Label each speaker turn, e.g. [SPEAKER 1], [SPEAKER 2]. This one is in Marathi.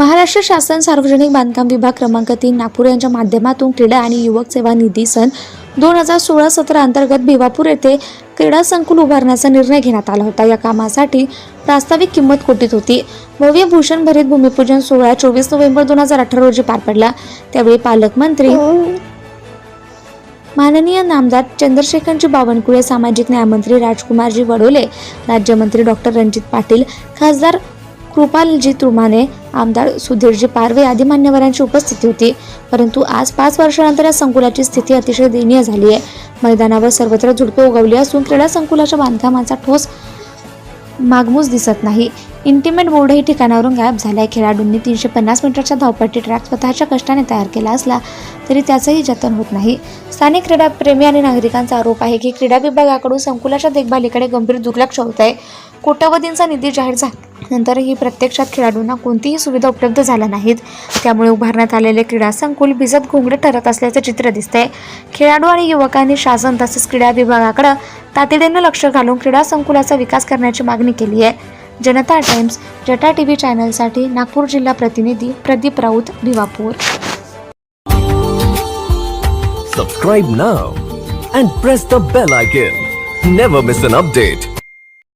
[SPEAKER 1] महाराष्ट्र शासन सार्वजनिक बांधकाम विभाग क्रमांक तीन नागपूर यांच्या माध्यमातून क्रीडा आणि युवक सेवा निधी सन दोन हजार सोळा सतरा अंतर्गत भिवापूर येथे क्रीडा संकुल उभारण्याचा निर्णय घेण्यात आला होता. या कामासाठी प्रास्ताविक किंमत कोटीत होती. भव्य भूषण भरीत भूमिपूजन सोहळा चोवीस नोव्हेंबर दोन हजार अठरा रोजी पार पडला. त्यावेळी पालकमंत्री माननीय नामदार चंद्रशेखरजी बावनकुळे सामाजिक न्यायमंत्री राजकुमारजी वडोले राज्यमंत्री डॉक्टर रणजित पाटील खासदार कृपालजी तुमाने आमदार सुधीरजी पारवे आदी मान्यवरांची उपस्थिती होती. परंतु आज पाच वर्षानंतर या संकुलाची स्थिती अतिशय दयनीय झाली आहे. मैदानावर सर्वत्र झुडपे उगवली असून क्रीडा संकुलाच्या बांधकामाचा ठोस मागमूस दिसत नाही. इंटिमेट बोर्डही ठिकाणावरून गायब झालाय. खेळाडूंनी तीनशे पन्नास मीटरच्या धावपट्टी ट्रॅक स्वतःच्या कष्टाने तयार केला असला तरी त्याचंही जतन होत नाही. स्थानिक क्रीडाप्रेमी आणि नागरिकांचा आरोप आहे की क्रीडा विभागाकडून संकुलाच्या देखभालीकडे गंभीर दुर्लक्ष होत आहे. कोट्यवधींचा निधी जाहीर झाला नंतरही प्रत्यक्षात खेळाडूंना कोणतीही सुविधा उपलब्ध झाल्या नाहीत. त्यामुळे उभारण्यात आलेले क्रीडा संकुल भिजत घोंगडे ठरत असल्याचं चित्र दिसते खेळाडू आणि युवकांनी शासन तसेच क्रीडा विभागाकडे तातडीने लक्ष घालून क्रीडा संकुलाचा विकास करण्याची मागणी केली आहे. जनता टाइम्स जटा टी व्ही चॅनलसाठी नागपूर जिल्हा प्रतिनिधी Pradeep Raut Bhiwapur.
[SPEAKER 2] Subscribe now and press the bell icon never miss an update